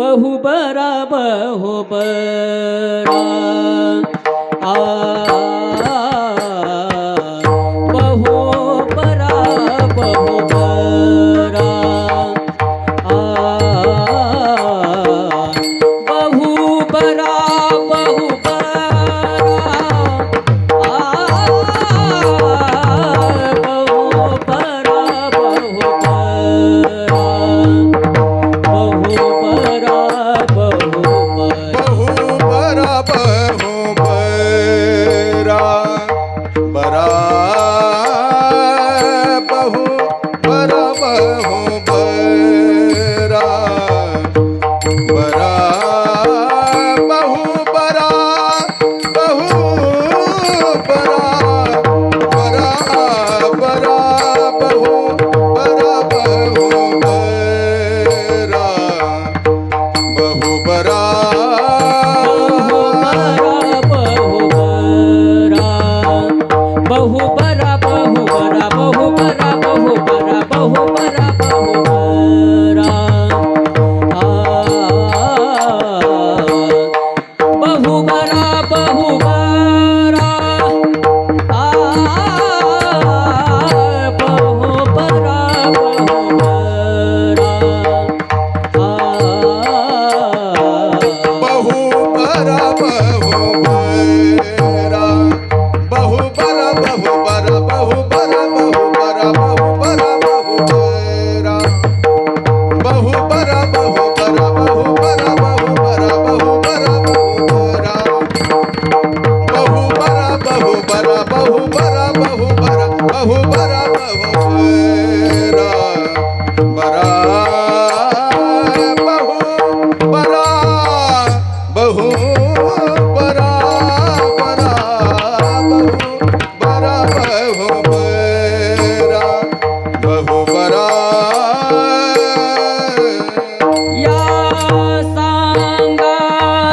बहु बरा आ bahubara bahubara bahubara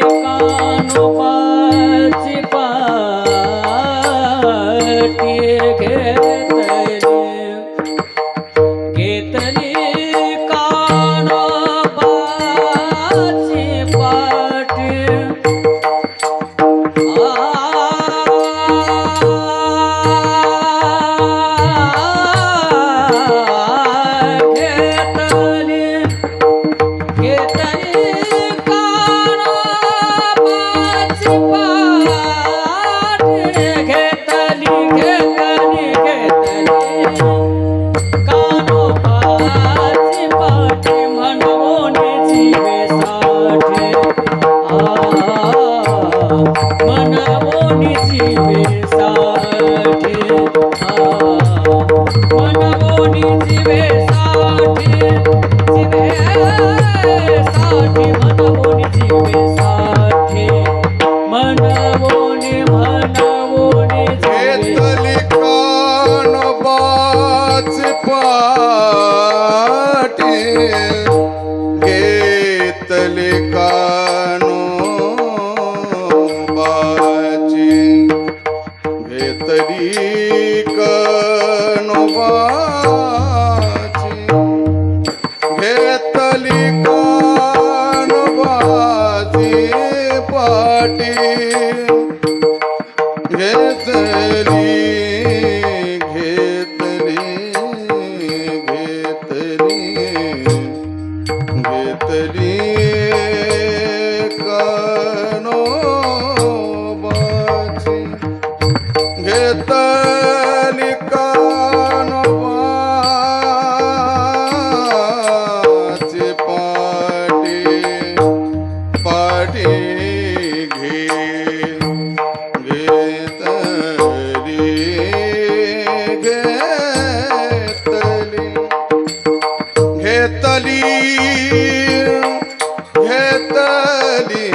কানো পা वाटे घेतले कानो बाची घेतली कानो बाची घेतली कानो बाची retalir, retalir.